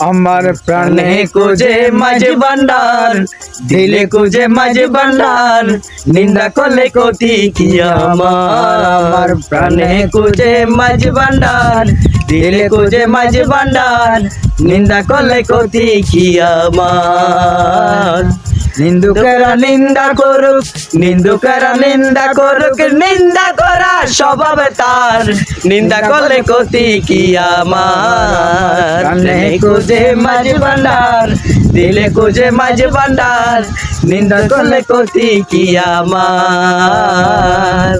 আমার প্রাণে কুজে মাঝে ভান্ডার দিলে কুজে মাঝে ভান্ডার নিন্দা করলে কতি কি আমার? আমার প্রাণে কুজে মাঝে ভান্ডার দিলে কুজে মাঝে ভান্ডার নিন্দা করলে কতি কি আমার? নিন্দুকেরা নিন্দা করুক নিন্দুকেরা নিন্দা করুক নিন্দা করা স্বভাব তার। নিন্দা করলে কতি কি আমার? খুঁজে মাঝে ভান্ডার দিলে খুঁজে মাঝে ভান্ডার নিন্দা করলে কতি কি আমার?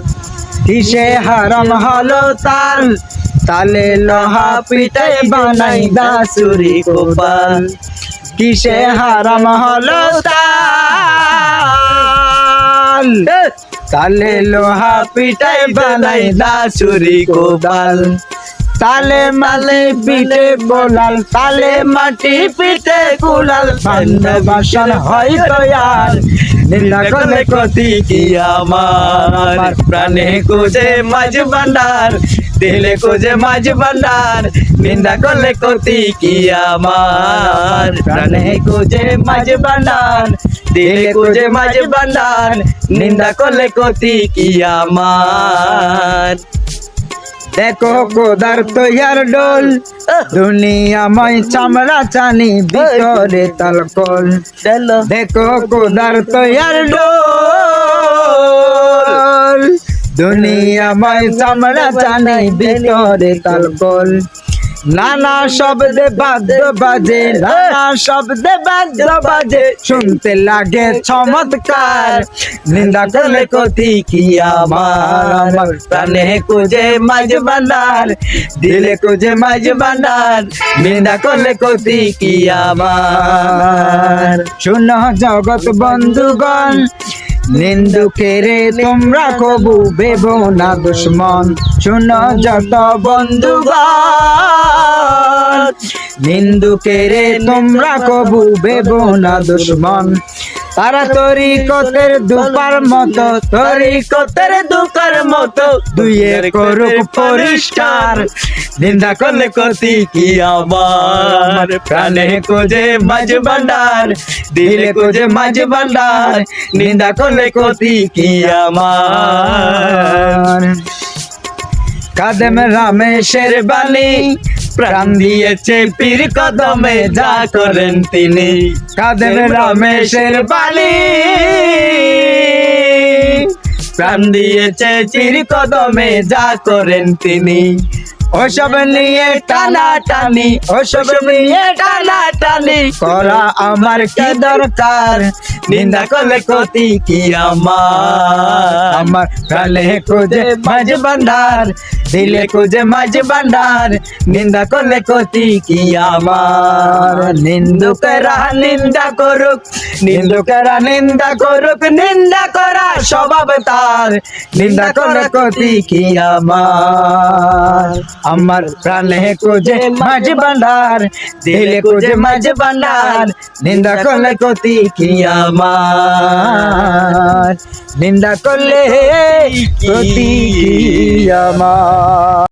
কিসে হারাম হলো তাল? তালে লোহা পিটাই বানাই দাসুরি গোপাল। কিসে হারাম হলো তাল তালে লোহা পিটাই বানাই দাসুরি গোপাল। তালে মালে পিটে বোলাল, তালে মাটি পিটে বান্ধব বাসন হয় তৈয়ার নিন্দা করলে কতি কি আমার? প্রাণে খুঁজে মাঝ ভান্ডার দিলে খুঁজে মাঝ ভান্ডার নিন্দা করলে কতি কি আমার? প্রাণে খুঁজে মাঝ ভান্ডার দিলে খুঁজে মাঝ ভান্ডার নিন্দা করলে কতি কি আমার? দেখো কোদার তৈয়ার ডোল দুনিয়াময় চামড়া চানি ভিতরে তালকল। দেখো কোদার তৈয়ার ডোল দুনিয়াময় চামড়া চানি ভিতরে তালকল নানা শব্দে বাদ্য বাজে, নানা শব্দে বাদ্য বাজে। শুনতে লাগে চমৎকার, নিন্দা করলে কতি কি আমার? আমার প্রাণে খুঁজে মাঝ ভান্ডার, দিলে খুঁজে মাঝ ভান্ডার, নিন্দা করলে কতি কি আমার? শুন জগৎ বন্ধুগণ নিন্দুকেরে তোমরা কবু বেব না দুশ্মন। শুন যত বন্ধুগণ। নিন্দুকেরে তোমরা কবু বেব না দুশ্মন। তারা তরিকতের দুপার মতো, তরিকতের দুপার মতো দুইয়ের করুক পরিষ্কার। নিন্দা করলে কতি কি আমার প্রাণে খুঁজে মাঝ ভান্ডার দিলে কোজে মাঝ ভান্ডার নিন্দা করলে কতি কি আমার কাদেম রামেশের বাণী প্রাণ দিয়েছে পীর কদমে যা করেন তিনি। কাদেম রামেশের বাণী। প্রাণ দিয়েছে চির কদমে যা করেন তিনি। ওসব নিয়ে টানা টানি ওসব নিয়ে টানা টানি করা আমার কি দরকার? নিন্দা করলে কতি কি আমার? আমার প্রাণে খুঁজে মাঝ ভান্ডার। দিলে খুঁজে মাঝ ভান্ডার, নিন্দা করলে কতি কি আমার? নিন্দুকেরা নিন্দা করুক, নিন্দুকেরা নিন্দা করুক, নিন্দা করা স্বভাব তার। নিন্দা করলে কতি কি আমার? আমার প্রাণে কোজে মাঝে ভান্ডার, দিলে কোজে মাঝে ভান্ডার। নিন্দা করলে কতি কি আমার? নিন্দা করলে কতি কি আমার?